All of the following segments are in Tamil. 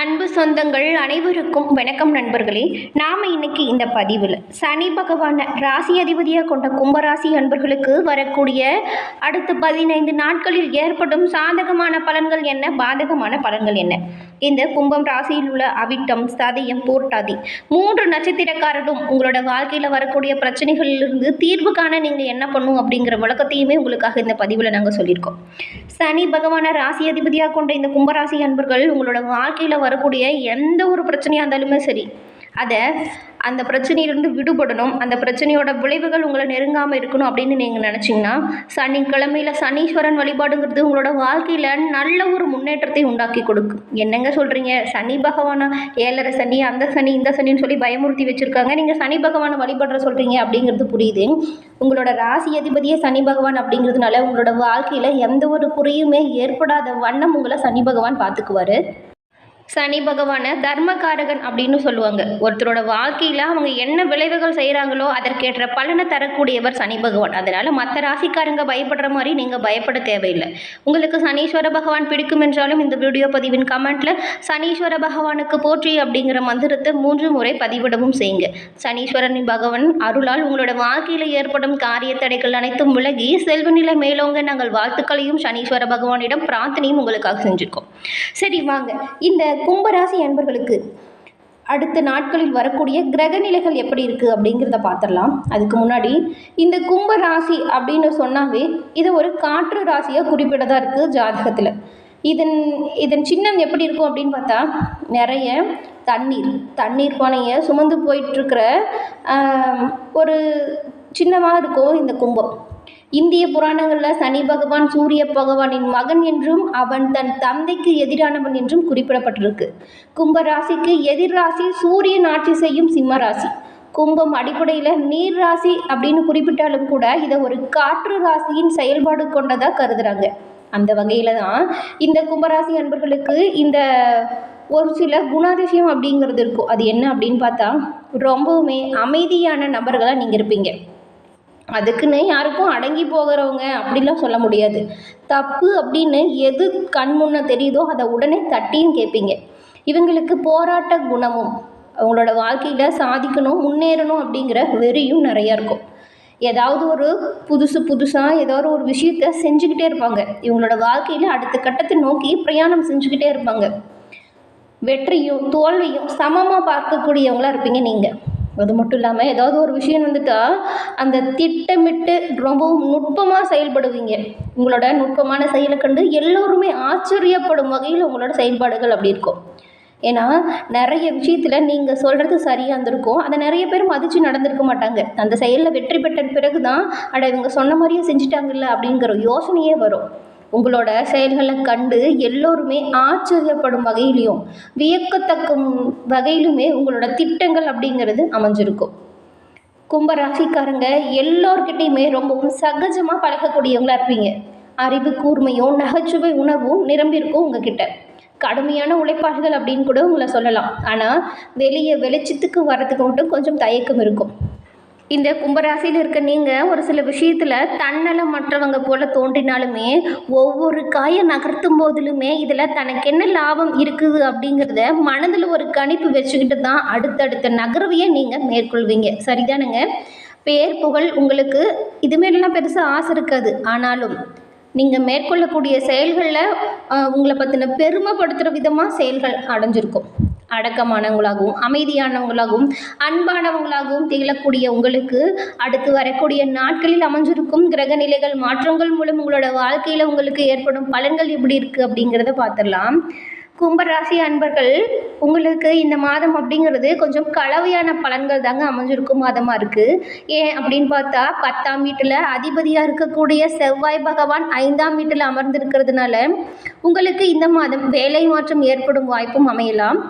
அன்பு சொந்தங்கள் அனைவருக்கும் வணக்கம் நண்பர்களே. நாம் இன்னைக்கு இந்த பதிவில் சனி பகவானை ராசி அதிபதியாக கொண்ட கும்பராசி அன்பர்களுக்கு வரக்கூடிய அடுத்த பதினைந்து நாட்களில் ஏற்படும் சாதகமான பலன்கள் என்ன? பாதகமான பலன்கள் என்ன? இந்த கும்பம் ராசியில் உள்ள அவிட்டம் சதயம் போர்ட்டாதி. மூன்று நட்சத்திரக்காரரும் உங்களோட வாழ்க்கையில் வரக்கூடிய பிரச்சனைகளிலிருந்து தீர்வு காண நீங்கள் என்ன பண்ணும் அப்படிங்கிற விளக்கத்தையுமே உங்களுக்காக இந்த பதிவில் நாங்கள் சொல்லியிருக்கோம். சனி பகவானை ராசி அதிபதியாக கொண்ட இந்த கும்பராசி அன்பர்கள் உங்களோட வாழ்க்கையில் வரக்கூடிய எந்த ஒரு பிரச்சனையாக இருந்தாலுமே சரி அதை அந்த பிரச்சனையிலிருந்து விடுபடணும். அந்த பிரச்சனையோட விளைவுகள் உங்களை நெருங்காமல் இருக்கணும் அப்படின்னு நீங்கள் நினச்சிங்கன்னா சனிக்கிழமையில் சனீஸ்வரன் வழிபாடுங்கிறது உங்களோட வாழ்க்கையில் நல்ல ஒரு முன்னேற்றத்தை உண்டாக்கி கொடுக்கும். என்னங்க சொல்கிறீங்க சனி பகவானா? ஏழரை சனி அந்த சனி இந்த சனின்னு சொல்லி பயமுறுத்தி வச்சுருக்காங்க. நீங்கள் சனி பகவானை வழிபடுற சொல்கிறீங்க அப்படிங்கிறது புரியுது. உங்களோட ராசி அதிபதியே சனி பகவான் அப்படிங்கிறதுனால உங்களோட வாழ்க்கையில் எந்த ஒரு குறையுமே ஏற்படாத வண்ணம் உங்களை சனி பகவான் பார்த்துக்குவார். சனி பகவானை தர்மகாரகன் அப்படின்னு சொல்லுவாங்க. ஒருத்தரோட வாழ்க்கையில் அவங்க என்ன விளைவுகள் செய்கிறாங்களோ அதற்கேற்ற பலனை தரக்கூடியவர் சனி பகவான். அதனால் மற்ற ராசிக்காரங்க பயப்படுற மாதிரி நீங்கள் பயப்பட தேவையில்லை. உங்களுக்கு சனீஸ்வர பகவான் பிடிக்கும் என்றாலும் இந்த வீடியோ பதிவின் கமெண்ட்டில் சனீஸ்வர பகவானுக்கு போற்றி அப்படிங்கிற மந்திரத்தை மூன்று முறை பதிவிடவும் செய்யுங்க. சனீஸ்வரன் பகவான் அருளால் உங்களோட வாழ்க்கையில் ஏற்படும் காரிய தடைகள் அனைத்தும் விலகி செல்வநிலை மேலோங்க நாங்கள் வாழ்த்துக்களையும் சனீஸ்வர பகவானிடம் பிரார்த்தனையும் உங்களுக்காக செஞ்சுருக்கோம். சரி வாங்க. இந்த கும்பராசி அன்பர்களுக்கு அடுத்த நாட்களில் வரக்கூடிய கிரக நிலைகள் எப்படி இருக்குது அப்படிங்கிறத பார்த்துடலாம் அதுக்கு முன்னாடி இந்த கும்ப ராசி அப்படின்னு சொன்னாவே இது ஒரு காற்று ராசியாக குறிப்பிடதாக இருக்குது ஜாதகத்தில். இதன் இதன் சின்னம் எப்படி இருக்கும் அப்படின்னு பார்த்தா நிறைய தண்ணீர் தண்ணீர் பானையை சுமந்து போயிட்டுருக்கிற ஒரு சின்னமாக இருக்கும் இந்த கும்பம். இந்திய புராணங்களில் சனி பகவான் சூரிய பகவானின் மகன் என்றும் அவன் தன் தந்தைக்கு எதிரானவன் என்றும் குறிப்பிடப்பட்டிருக்கு. கும்ப ராசிக்கு எதிர் ராசி சூரியன் ஆட்சி செய்யும் சிம்ம ராசி. கும்பம் அடிப்படையில் நீர் ராசி அப்படின்னு குறிப்பிட்டாலும் கூட இதை ஒரு காற்று ராசியின் செயல்பாடு கொண்டதாக கருதுறாங்க. அந்த வகையில் தான் இந்த கும்பராசி அன்பர்களுக்கு இந்த ஒரு சில குணாதிசயம் அப்படிங்கிறது இருக்கும். அது என்ன அப்படின்னு பார்த்தா ரொம்பவுமே அமைதியான நபர்களாக நீங்கள் இருப்பீங்க. அதுக்குன்னு யாருக்கும் அடங்கி போகிறவங்க அப்படிலாம் சொல்ல முடியாது. தப்பு அப்படின்னு எது கண் முன்ன தெரியுதோ அதை உடனே தட்டியும் கேட்பீங்க. இவங்களுக்கு போராட்ட குணமும் அவங்களோட வாழ்க்கையில் சாதிக்கணும் முன்னேறணும் அப்படிங்கிற வெறியும் நிறையா இருக்கும். ஏதாவது ஒரு புதுசு புதுசாக ஏதாவது ஒரு விஷயத்த செஞ்சுக்கிட்டே இருப்பாங்க. இவங்களோட வாழ்க்கையில் அடுத்த கட்டத்தை நோக்கி பிரயாணம் செஞ்சுக்கிட்டே இருப்பாங்க. வெற்றியும் தோல்வியும் சமமாக பார்க்கக்கூடியவங்களாக இருப்பீங்க நீங்கள் அது மட்டும் இல்லாமல் ஏதாவது ஒரு விஷயம் வந்துட்டால் அந்த திட்டமிட்டு ரொம்பவும் நுட்பமாக செயல்படுவீங்க. உங்களோட நுட்பமான செயலை கண்டு எல்லோருமே ஆச்சரியப்படும் வகையில் உங்களோட செயல்பாடுகள் அப்படி இருக்கும். ஏன்னா நிறைய விஷயத்தில் நீங்கள் சொல்கிறது சரியாக இருந்திருக்கும். அதை நிறைய பேர் மதித்து நடந்திருக்க மாட்டாங்க. அந்த செயலில் வெற்றி பெற்ற பிறகு தான் அட இவங்க சொன்ன மாதிரியே செஞ்சுட்டாங்கல்ல அப்படிங்கிற யோசனையே வரும். உங்களோட செயல்களை கண்டு எல்லோருமே ஆச்சரியப்படும் வகையிலையும் வியக்கத்தக்கும் வகையிலுமே உங்களோட திட்டங்கள் அப்படிங்கிறது அமைஞ்சிருக்கும். கும்ப ராசிக்காரங்க எல்லோர்கிட்டையுமே ரொம்பவும் சகஜமாக பழகக்கூடியவங்களா இருப்பீங்க. அறிவு கூர்மையும் நகைச்சுவை உணர்வும் நிரம்பியிருக்கும் உங்ககிட்ட. கடுமையான உழைப்பாளிகள் அப்படின்னு கூட உங்களை சொல்லலாம். ஆனால் வெளியே வெளிச்சத்துக்கு வர்றதுக்கு மட்டும் கொஞ்சம் தயக்கம் இருக்கும். இந்த கும்பராசியில் இருக்க நீங்கள் ஒரு சில விஷயத்தில் தன்னலம் மற்றவங்க போல தோன்றினாலுமே ஒவ்வொரு காயை நகர்த்தும் போதிலுமே இதில் தனக்கு என்ன லாபம் இருக்குது அப்படிங்கிறத மனதில் ஒரு கணிப்பு வச்சுக்கிட்டு தான் அடுத்தடுத்த நகர்வையை நீங்கள் மேற்கொள்வீங்க. சரிதானுங்க? பேர் புகழ் உங்களுக்கு இதுமாரிலாம் பெருசாக ஆசை இருக்காது. ஆனாலும் நீங்கள் மேற்கொள்ளக்கூடிய செயல்களில் உங்களை பற்றின பெருமைப்படுத்துகிற விதமாக செயல்கள் அடைஞ்சிருக்கும். அடக்கமானவங்களாகவும் அமைதியானவங்களாகவும் அன்பானவங்களாகவும் திகழக்கூடிய உங்களுக்கு அடுத்து வரக்கூடிய நாட்களில் அமைஞ்சிருக்கும் கிரக நிலைகள் மாற்றங்கள் மூலம் உங்களோட வாழ்க்கையில் உங்களுக்கு ஏற்படும் பலன்கள் எப்படி இருக்குது அப்படிங்கிறத பார்த்துடலாம். கும்பராசி அன்பர்கள் உங்களுக்கு இந்த மாதம் அப்படிங்கிறது கொஞ்சம் கலவையான பலன்கள் தாங்க அமைஞ்சிருக்கும் மாதமாக இருக்குது ஏன் அப்படின்னு பார்த்தா பத்தாம் வீட்டில் அதிபதியாக இருக்கக்கூடிய செவ்வாய் பகவான் ஐந்தாம் வீட்டில் அமர்ந்திருக்கிறதுனால உங்களுக்கு இந்த மாதம் வேலை மாற்றம் ஏற்படும் வாய்ப்பும் அமையலாம்.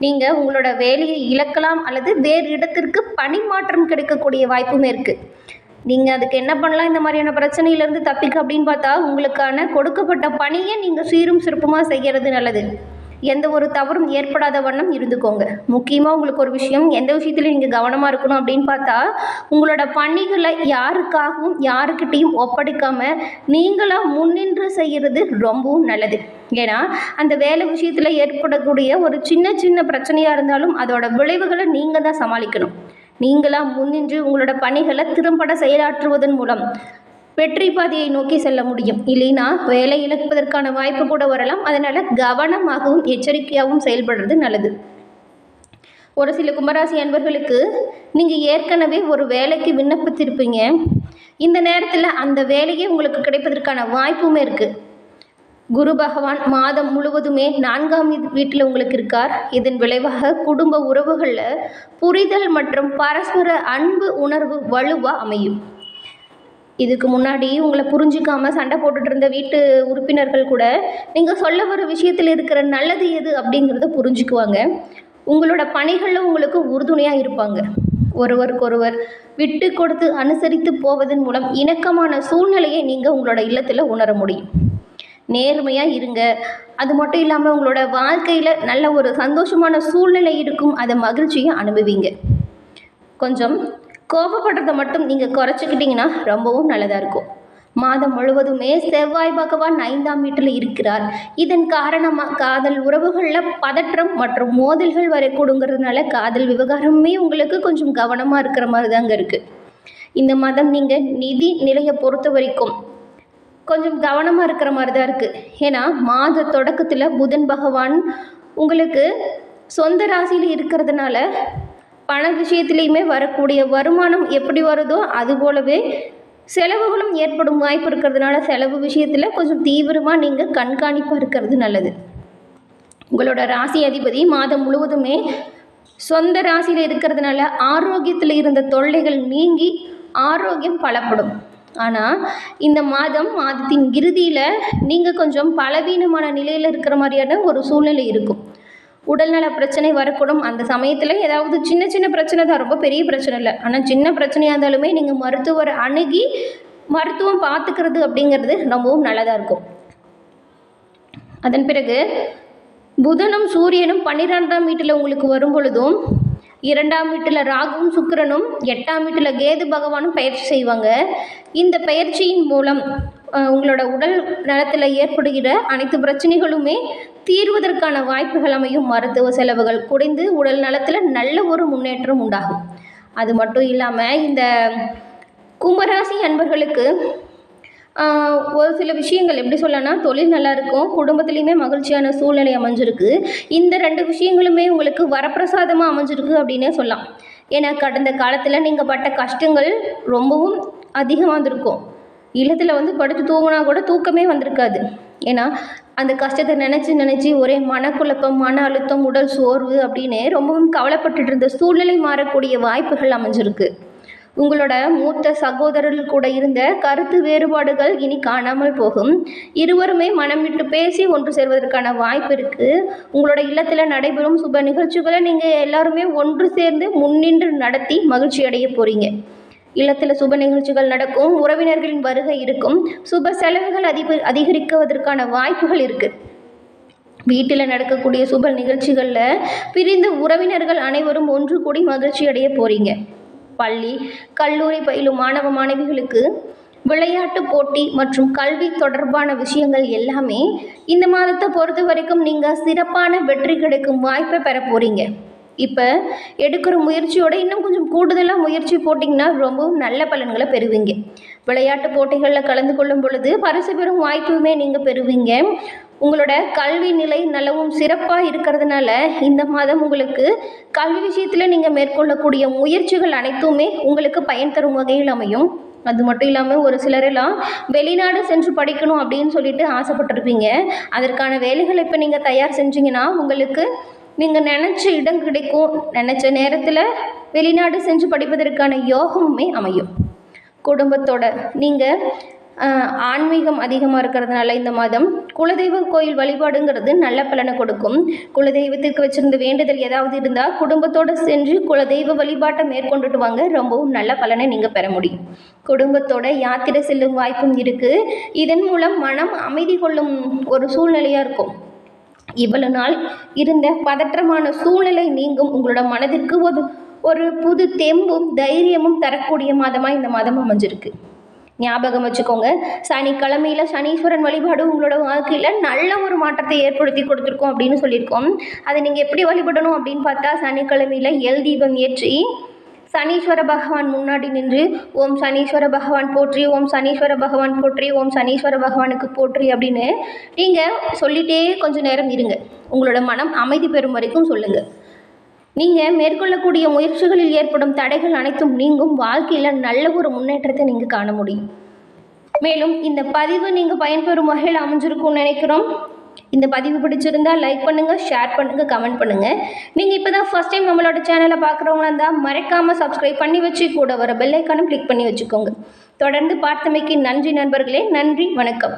நீங்கள் உங்களோட வேலையை இழக்கலாம் அல்லது வேறு இடத்திற்கு பணி மாற்றம் கிடைக்கக்கூடிய வாய்ப்புமே இருக்குது நீங்கள் அதுக்கு என்ன பண்ணலாம்? இந்த மாதிரியான பிரச்சனையிலேருந்து தப்பிக்க அப்படின்னு பார்த்தா உங்களுக்கான கொடுக்கப்பட்ட பணியை நீங்கள் சீரும் சிறப்புமாக செய்கிறது நல்லது. எந்த ஒரு தவறும் ஏற்படாத வண்ணம் இருந்துக்கோங்க. முக்கியமாக உங்களுக்கு ஒரு விஷயம் எந்த விஷயத்துலையும் நீங்கள் கவனமாக இருக்கணும் அப்படின்னு பார்த்தா உங்களோட பணிகளை யாருக்காகவும் யாருக்கிட்டேயும் ஒப்படைக்காமல் நீங்களாக முன்னின்று செய்கிறது ரொம்பவும் நல்லது. ஏன்னா அந்த வேலை விஷயத்தில் ஏற்படக்கூடிய ஒரு சின்ன சின்ன பிரச்சனையாக இருந்தாலும் அதோட விளைவுகளை நீங்கள் தான் சமாளிக்கணும். நீங்களாக முன்னின்று உங்களோட பணிகளை திறம்பட செயலாற்றுவதன் மூலம் வெற்றி பாதையை நோக்கி செல்ல முடியும். இல்லைன்னா வேலை இழப்பதற்கான வாய்ப்பு கூட வரலாம். அதனால் கவனமாகவும் எச்சரிக்கையாகவும் செயல்படுறது நல்லது. ஒரு சில கும்பராசி அன்பர்களுக்கு நீங்கள் ஏற்கனவே ஒரு வேலைக்கு விண்ணப்பித்திருப்பீங்க. இந்த நேரத்தில் அந்த வேலையே உங்களுக்கு கிடைப்பதற்கான வாய்ப்புமே இருக்குது குரு பகவான் மாதம் முழுவதுமே நான்காம் வீட்டில் உங்களுக்கு இருக்கார். இதன் விளைவாக குடும்ப உறவுகளில் புரிதல் மற்றும் பரஸ்பர அன்பு உணர்வு வலுவாக அமையும். இதுக்கு முன்னாடி உங்களை புரிஞ்சுக்காம சண்டை போட்டுட்டு இருந்த வீட்டு உறுப்பினர்கள் கூட நீங்கள் சொல்ல வர விஷயத்தில் இருக்கிற நல்லது எது அப்படிங்கிறத புரிஞ்சுக்குவாங்க. உங்களோட பணிகளில் உங்களுக்கு உறுதுணையாக இருப்பாங்க. ஒருவருக்கொருவர் விட்டு கொடுத்து அனுசரித்து போவதன் மூலம் இணக்கமான சூழ்நிலையை நீங்கள் உங்களோட இல்லத்தில் உணர முடியும். நேர்மையாக இருங்க. அது மட்டும் இல்லாமல் உங்களோட வாழ்க்கையில் நல்ல ஒரு சந்தோஷமான சூழ்நிலை இருக்கும். அதை மகிழ்ச்சியை அனுபவிங்க. கொஞ்சம் கோபப்படுறத மட்டும் நீங்கள் குறைச்சிக்கிட்டிங்கன்னா ரொம்பவும் நல்லதாக இருக்கும். மாதம் முழுவதுமே செவ்வாய் பகவான் ஐந்தாம் வீட்டில் இருக்கிறார். இதன் காரணமாக காதல் உறவுகளில் பதற்றம் மற்றும் மோதல்கள் வரக்கூடுங்கிறதுனால காதல் விவகாரமே உங்களுக்கு கொஞ்சம் கவனமாக இருக்கிற மாதிரி தாங்க இருக்குது இந்த மாதம் நீங்கள் நிதி நிலையை பொறுத்த வரைக்கும் கொஞ்சம் கவனமாக இருக்கிற மாதிரி தான் இருக்குது ஏன்னா மாத தொடக்கத்தில் புதன் பகவான் உங்களுக்கு சொந்த ராசியில் இருக்கிறதுனால பண விஷயத்துலேயுமே வரக்கூடிய வருமானம் எப்படி வருதோ அது போலவே செலவுகளும் ஏற்படும் வாய்ப்பு இருக்கிறதுனால செலவு விஷயத்தில் கொஞ்சம் தீவிரமாக நீங்கள் கண்காணிப்பாக இருக்கிறது நல்லது. உங்களோட ராசி அதிபதி மாதம் முழுவதுமே சொந்த ராசியில் இருக்கிறதுனால ஆரோக்கியத்தில் இருந்த தொல்லைகள் நீங்கி ஆரோக்கியம் பலப்படும். ஆனால் இந்த மாதம் மாதத்தின் இறுதியில் நீங்கள் கொஞ்சம் பலவீனமான நிலையில் இருக்கிற மாதிரியான ஒரு சூழ்நிலை இருக்கும். உடல்நல பிரச்சனை வரக்கூடும். அந்த சமயத்தில் ஏதாவது சின்ன சின்ன பிரச்சனை தான். ரொம்ப பெரிய பிரச்சனை இல்லை. ஆனால் சின்ன பிரச்சனையாக இருந்தாலுமே நீங்கள் மருத்துவரை அணுகி மருத்துவம் பார்த்துக்கிறது அப்படிங்கிறது ரொம்பவும் நல்லதாக இருக்கும். அதன் பிறகு புதனும் சூரியனும் பன்னிரெண்டாம் வீட்டில் உங்களுக்கு வரும் பொழுதும் இரண்டாம் வீட்டில் ராகுவும் சுக்கிரனும் எட்டாம் வீட்டில் கேது பகவானும் பயிற்சி செய்வாங்க. இந்த பயிற்சியின் மூலம் உங்களோட உடல் நலத்தில் ஏற்படுகிற அனைத்து பிரச்சனைகளுமே தீர்வதற்கான வாய்ப்புகள் அமையும். மருத்துவ செலவுகள் குறைந்து உடல் நலத்தில் நல்ல ஒரு முன்னேற்றம் உண்டாகும். அது மட்டும் இல்லாமல் இந்த கும்பராசி அன்பர்களுக்கு ஒரு சில விஷயங்கள் எப்படி சொல்லனா தொழில் நல்லா இருக்கும் குடும்பத்துலேயுமே மகிழ்ச்சியான சூழ்நிலை அமைஞ்சிருக்கு. இந்த ரெண்டு விஷயங்களுமே உங்களுக்கு வரப்பிரசாதமாக அமைஞ்சிருக்கு அப்படின்னே சொல்லலாம். ஏன்னா கடந்த காலத்தில் நீங்கள் பட்ட கஷ்டங்கள் ரொம்பவும் அதிகமாக இருந்திருக்கும். இல்லத்தில் வந்து படுத்து தூங்கினா கூட தூக்கமே வந்திருக்காது. ஏன்னா அந்த கஷ்டத்தை நினச்சி நினச்சி ஒரே மனக்குழப்பம் மன அழுத்தம் உடல் சோர்வு அப்படின்னு ரொம்பவும் கவலைப்பட்டுட்டு இருந்த சூழ்நிலை மாறக்கூடிய வாய்ப்புகள் அமைஞ்சிருக்கு. உங்களோட மூத்த சகோதரர்கள் கூட இருந்த கருத்து வேறுபாடுகள் இனி காணாமல் போகும். இருவருமே மனம் விட்டு பேசி ஒன்று சேர்வதற்கான வாய்ப்பு இருக்குது உங்களோட இல்லத்தில் நடைபெறும் சுப நிகழ்ச்சிகளை நீங்கள் எல்லாருமே ஒன்று சேர்ந்து முன்னின்று நடத்தி மகிழ்ச்சி அடைய போகிறீங்க இல்லத்தில் சுப நிகழ்ச்சிகள் நடக்கும் உறவினர்களின் வருகை இருக்கும் சுப செலவுகள் அதிக அதிகரிக்குவதற்கான வாய்ப்புகள் இருக்குது வீட்டில் நடக்கக்கூடிய சுப நிகழ்ச்சிகளில் பிரிந்த உறவினர்கள் அனைவரும் ஒன்று கூடி மகிழ்ச்சி அடைய போகிறீங்க பள்ளி கல்லூரி பயிலும் மாணவ மாணவிகளுக்கு விளையாட்டு போட்டி மற்றும் கல்வி தொடர்பான விஷயங்கள் எல்லாமே இந்த மாதத்தை பொறுத்த வரைக்கும் நீங்கள் சிறப்பான வெற்றி கிடைக்கும் வாய்ப்பை பெற போகிறீங்க இப்போ எடுக்கிற முயற்சியோட இன்னும் கொஞ்சம் கூடுதலாக முயற்சி போட்டிங்கன்னா ரொம்பவும் நல்ல பலன்களை பெறுவீங்க. விளையாட்டு போட்டிகளில் கலந்து கொள்ளும் பொழுது பரிசு பெறும் வாய்ப்புமே நீங்கள் பெறுவீங்க. உங்களோட கல்வி நிலை நல்லவும் சிறப்பாக இருக்கிறதுனால இந்த மாதம் உங்களுக்கு கல்வி விஷயத்தில் நீங்கள் மேற்கொள்ளக்கூடிய முயற்சிகள் அனைத்துமே உங்களுக்கு பயன் தரும் வகையில் அமையும். அது மட்டும் இல்லாமல் ஒரு சிலரெல்லாம் வெளிநாடு சென்று படிக்கணும் அப்படின்னு சொல்லிட்டு ஆசைப்பட்டிருப்பீங்க. அதற்கான வேலைகளை இப்போ நீங்கள் தயார் செஞ்சீங்கன்னா உங்களுக்கு நீங்கள் நினச்ச இடம் கிடைக்கும். நினச்ச நேரத்தில் வெளிநாடு சென்று படிப்பதற்கான யோகமுமே அமையும். குடும்பத்தோட நீங்கள் ஆன்மீகம் அதிகமாக இருக்கிறதுனால இந்த மாதம் குலதெய்வ கோயில் வழிபாடுங்கிறது நல்ல பலனை கொடுக்கும். குலதெய்வத்திற்கு வச்சிருந்த வேண்டுதல் ஏதாவது இருந்தால் குடும்பத்தோடு சென்று குலதெய்வ வழிபாட்டை மேற்கொண்டுட்டு வாங்க. ரொம்பவும் நல்ல பலனை நீங்கள் பெற முடியும். குடும்பத்தோட யாத்திரை செல்லும் வாய்ப்பும் இருக்குது இதன் மூலம் மனம் அமைதி கொள்ளும் ஒரு சூழ்நிலையாக இருக்கும். இவ்வளவு நாள் இருந்த பதற்றமான சூழ்நிலை நீங்கும் உங்களோட மனதிற்கு ஒரு ஒரு புது தெம்பும் தைரியமும் தரக்கூடிய மாதமாக இந்த மாதம் அமைஞ்சிருக்கு. ஞாபகம் வச்சுக்கோங்க சனிக்கிழமையில் சனீஸ்வரன் வழிபாடு உங்களோட வாழ்க்கையில் நல்ல ஒரு மாற்றத்தை ஏற்படுத்தி கொடுத்துருக்கோம் அப்படின்னு சொல்லியிருக்கோம். அதை நீங்கள் எப்படி வழிபடணும் அப்படின்னு பார்த்தா சனிக்கிழமையில் எல் தீபம் ஏற்றி சனீஸ்வர பகவான் முன்னாடி நின்று ஓம் சனீஸ்வர பகவான் போற்றி ஓம் சனீஸ்வர பகவான் போற்றி ஓம் சனீஸ்வர பகவானுக்கு போற்றி அப்படின்னு நீங்கள் சொல்லிட்டே கொஞ்ச நேரம் இருங்க. உங்களோட மனம் அமைதி பெறும் வரைக்கும் சொல்லுங்கள் நீங்கள் மேற்கொள்ளக்கூடிய முயற்சிகளில் ஏற்படும் தடைகள் அனைத்தும் நீங்கும். வாழ்க்கையில் நல்ல ஒரு முன்னேற்றத்தை நீங்கள் காண முடியும். மேலும் இந்த பதிவு நீங்கள் பயன்பெறும் வகையில் அமைஞ்சிருக்கும்னு நினைக்கிறோம். இந்த பதிவு பிடிச்சிருந்தா லைக் பண்ணுங்கள் ஷேர் பண்ணுங்கள் கமெண்ட் பண்ணுங்கள் நீங்கள் இப்போ தான் ஃபஸ்ட் டைம் நம்மளோட சேனலை பார்க்குறவங்களா இருந்தால் மறக்காமல் சப்ஸ்கிரைப் பண்ணி வச்சு கூட வர பெல்லைக்கானும் கிளிக் பண்ணி வச்சுக்கோங்க. தொடர்ந்து பார்த்தமைக்கு நன்றி நண்பர்களே நன்றி வணக்கம்.